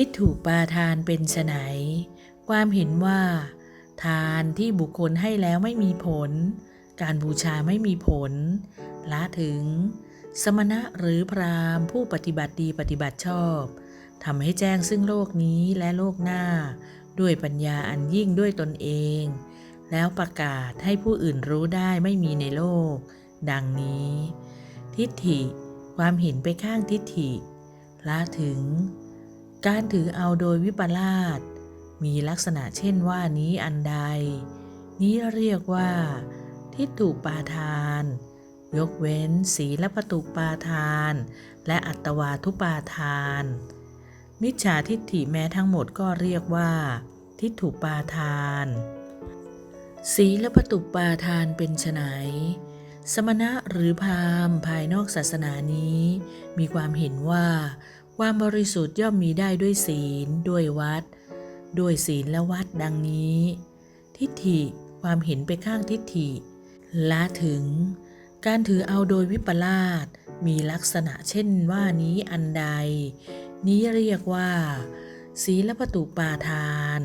ทิฏฐุปาทานเป็นไฉนความเห็นว่า ทานที่บุคคลให้แล้วไม่มีผล การบูชาไม่มีผล ละถึง สมณะหรือพราหมณ์ผู้ปฏิบัติดีปฏิบัติชอบทำให้แจ้งซึ่งโลกนี้และโลกหน้า ด้วยปัญญาอันยิ่งด้วยตนเอง แล้วประกาศให้ผู้อื่นรู้ได้ไม่มีในโลก ดังนี้ ทิฏฐิ ความเห็นไปข้างทิฏฐิละถึง การถือเอาโดยวิปลาสมีลักษณะเช่นว่านี้อันใด นี้เรียกว่า ทิฏฐุปาทาน ยกเว้น ศีลปตุปาทาน และอัตวาทุปาทาน มิจฉาทิฏฐิแม้ทั้งหมดก็เรียกว่า ทิฏฐุปาทาน ศีลปตุปาทานเป็นไฉนสมณะหรือพราหมณ์ภายนอกศาสนานี้ มีความเห็นว่า ความบริสุทธิ์ย่อมมีได้ด้วยศีล ด้วยวัด ด้วยศีลและวัดดังนี้ ทิฏฐิความเห็นไปข้างทิฏฐิละถึง การถือเอาโดยวิปลาสมีลักษณะเช่นว่านี้อันใด นี้เรียกว่า ศีลประตูปาทาน